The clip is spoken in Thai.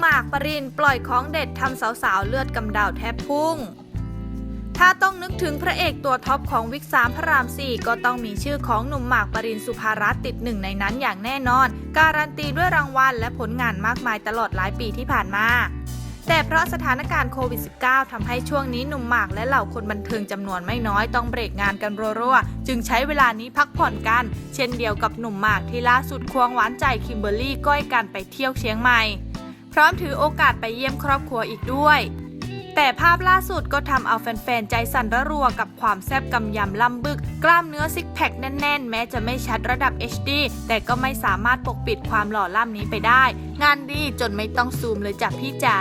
หมากปรินปล่อยของเด็ดทำสาวๆ เลือดกำเดาแทบพุ่ง ถ้าต้องนึกถึงพระเอกตัวท็อปของวิกสามพระรามสี่ก็ต้องมีชื่อของหนุ่มหมากปรินสุภารัตน์ติดหนึ่งในนั้นอย่างแน่นอน การันตีด้วยรางวัลและผลงานมากมายตลอดหลายปีที่ผ่านมาแต่เพราะสถานการณ์โควิด -19 ทำให้ช่วงนี้หนุ่มหมากและเหล่าคนบันเทิงจำนวนไม่น้อยต้องเบรกงานกันรัวๆ จึงใช้เวลานี้พักผ่อนกัน เช่นเดียวกับหนุ่มหมากที่ล่าสุดควงหวานใจคิมเบอร์รี่ก้อยกันไปเที่ยวเชียงใหม่ ร้อมถือโอกาสไปเยี่ยมครอบครัวอีกด้วย แต่ภาพล่าสุดก็ทำเอาแฟนๆ ใจสั่นระรัวกับความแซ่บกำยำล่ำบึก กล้ามเนื้อซิกแพคแน่นๆ แม้จะไม่ชัดระดับ HD แต่ก็ไม่สามารถปกปิดความหล่อล่ำนี้ไปได้ งานดีจนไม่ต้องซูมเลยจากพี่จ๋า